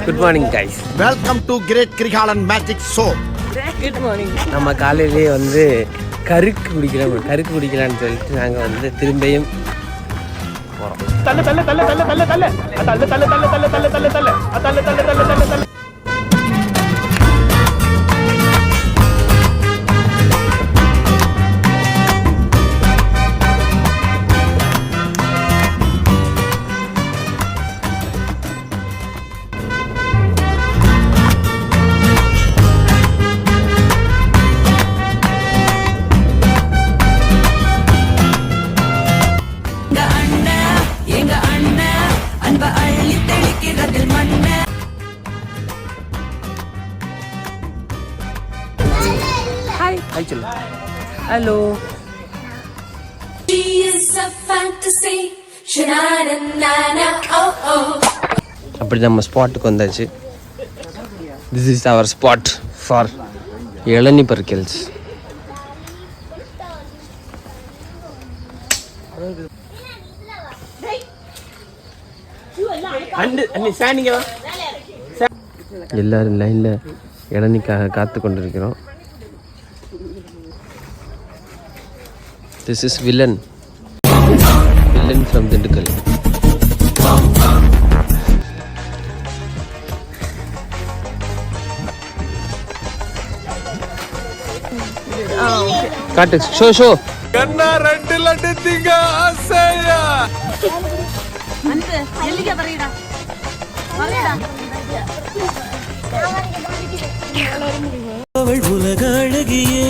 Good morning guys welcome to great Kirikalan magic show நம்ம காலையிலேயே வந்து கருக்கு குடிக்கிறோம் கருக்கு குடிக்கலாம்னு சொல்லிட்டு நாங்கள் வந்து திரும்பியும் எங்க ஹாய் சொல்லு ஹலோ அப்படி நம்ம ஸ்பாட்டுக்கு வந்தாச்சு. This is our spot for ilani பர்கில்ஸ் எல்லாரும் லைனில் இளநிக்காக காத்து கொண்டிருக்கிறோம். This is villain villain from Dindigul காட்டு ஷோ ஷோ அவள் உலக அழகியே.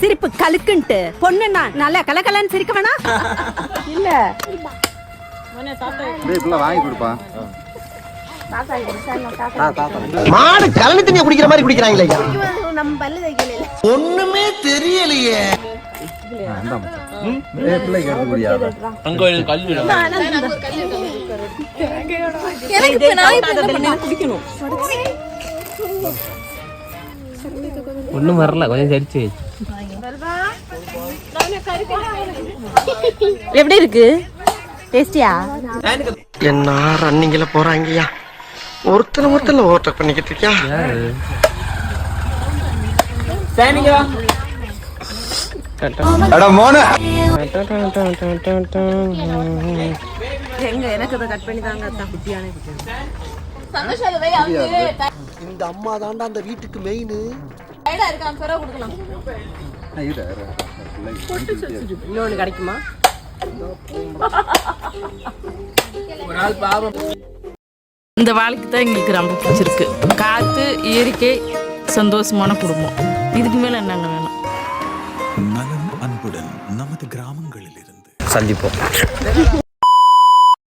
சிரிப்பு கலுக்குன்ட்டு. பொண்ணுன்னா நல்லா கலகலன்னு சிரிக்க வேணா? இல்ல. மாடு கலனி தண்ணிய குடிக்கிற மாதிரி குடிக்கிறாங்களே ஒண்ணுமே தெரியலையே. ஒன்றும் வரல கொஞ்சம் சரிச்சு எப்படி இருக்கு டேஸ்டியா என்ன ரன்னிங்ல போறாங்கய்யா ஒருத்தனை ஒருத்தன ஓட்ட பண்ணிக்கிட்டு இருக்கியா எனக்கு கட் பண்ணி தாங்க இந்த அம்மா தாண்டா அந்த வீட்டுக்கு மெயின் இன்னொன்னு கிடைக்குமா? இந்த வாழ்க்கை தான் எங்களுக்கு ரொம்ப பிடிச்சிருக்கு. காற்று இயற்கை சந்தோஷமான குடும்பம். இதுக்கு மேலே என்னங்க வேணும்? நலம் அன்புடன் நமது கிராமங்களில் இருந்து சந்திப்போம்.